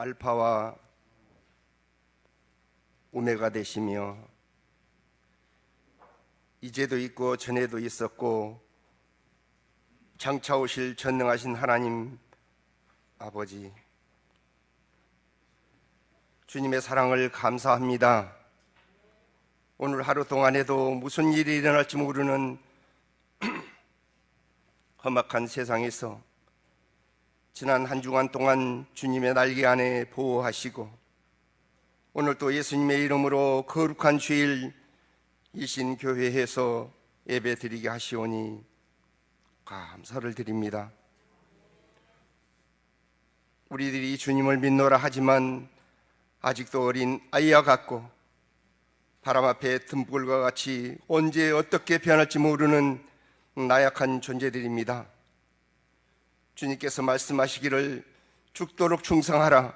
알파와 오메가 되시며 이제도 있고 전에도 있었고 장차 오실 전능하신 하나님 아버지 주님의 사랑을 감사합니다. 오늘 하루 동안에도 무슨 일이 일어날지 모르는 험악한 세상에서 지난 한 주간 동안 주님의 날개 안에 보호하시고 오늘 또 예수님의 이름으로 거룩한 주일 이신 교회에서 예배 드리게 하시오니 감사를 드립니다. 우리들이 주님을 믿노라 하지만 아직도 어린 아이와 같고 바람 앞에 듬불과 같이 언제 어떻게 변할지 모르는 나약한 존재들입니다. 주님께서 말씀하시기를 죽도록 충성하라.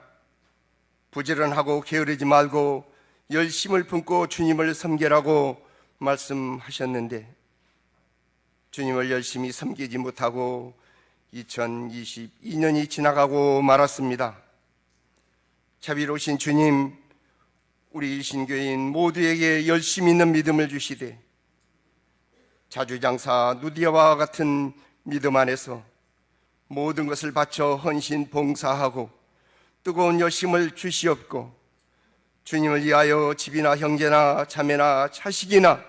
부지런하고 게으르지 말고 열심을 품고 주님을 섬기라고 말씀하셨는데 주님을 열심히 섬기지 못하고 2022년이 지나가고 말았습니다. 자비로우신 주님, 우리 일신교인 모두에게 열심 있는 믿음을 주시되 자주장사 누디아와 같은 믿음 안에서 모든 것을 바쳐 헌신 봉사하고 뜨거운 열심을 주시옵고 주님을 위하여 집이나 형제나 자매나 자식이나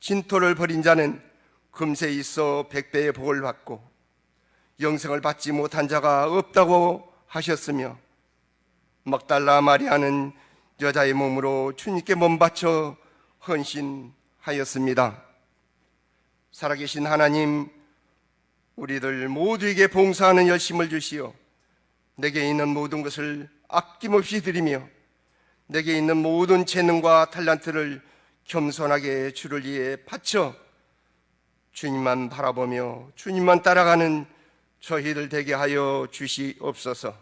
진토를 벌인 자는 금세 있어 백배의 복을 받고 영생을 받지 못한 자가 없다고 하셨으며 먹달라 마리아는 여자의 몸으로 주님께 몸 바쳐 헌신하였습니다. 살아계신 하나님, 우리들 모두에게 봉사하는 열심을 주시어 내게 있는 모든 것을 아낌없이 드리며 내게 있는 모든 재능과 탤런트를 겸손하게 주를 위해 바쳐 주님만 바라보며 주님만 따라가는 저희들 되게 하여 주시옵소서.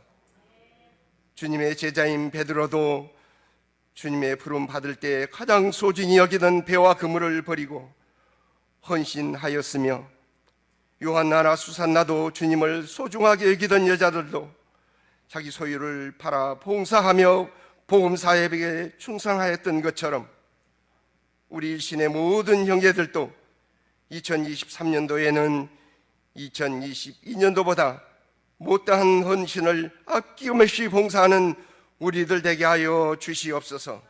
주님의 제자인 베드로도 주님의 부름 받을 때 가장 소중히 여기던 배와 그물을 버리고 헌신하였으며 요한나나 수산나도 주님을 소중하게 여기던 여자들도 자기 소유를 팔아 봉사하며 보험사업에게 충성하였던 것처럼 우리 일신의 모든 형제들도 2023년도에는 2022년도보다 못다한 헌신을 아낌없이 봉사하는 우리들 되게 하여 주시옵소서.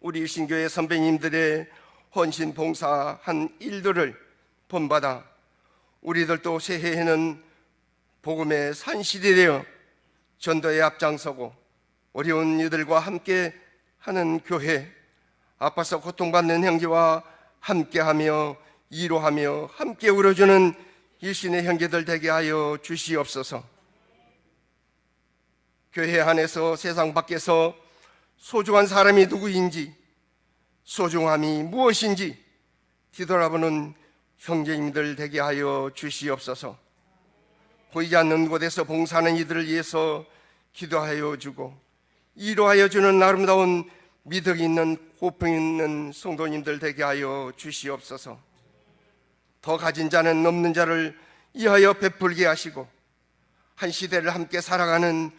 우리 일신교회 선배님들의 헌신 봉사한 일들을 본받아 우리들도 새해에는 복음의 산실이 되어 전도에 앞장서고 어려운 이들과 함께 하는 교회 아파서 고통받는 형제와 함께하며 이로하며 함께 울어주는 일신의 형제들 되게 하여 주시옵소서. 교회 안에서 세상 밖에서 소중한 사람이 누구인지 소중함이 무엇인지 뒤돌아보는 형제님들 되게 하여 주시옵소서. 보이지 않는 곳에서 봉사하는 이들을 위해서 기도하여 주고 이로하여 주는 아름다운 미덕이 있는 호평 있는 성도님들 되게 하여 주시옵소서. 더 가진 자는 없는 자를 이하여 베풀게 하시고 한 시대를 함께 살아가는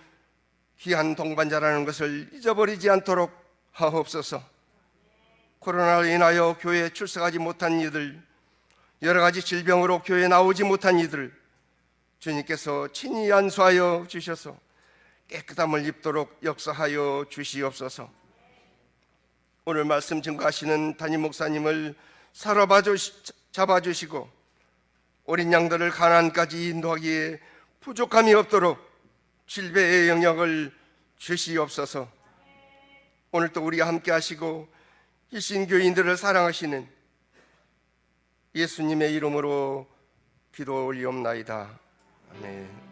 귀한 동반자라는 것을 잊어버리지 않도록 하옵소서. 코로나로 인하여 교회에 출석하지 못한 이들, 여러 가지 질병으로 교회에 나오지 못한 이들, 주님께서 친히 안수하여 주셔서 깨끗함을 입도록 역사하여 주시옵소서. 오늘 말씀 증거하시는 담임 목사님을 사로봐 잡아 주시고 어린 양들을 가난까지 인도하기에 부족함이 없도록 질배의 영역을 주시옵소서. 오늘 또 우리와 함께 하시고 일신 교인들을 사랑하시는 예수님의 이름으로 기도 올리옵나이다. 아멘.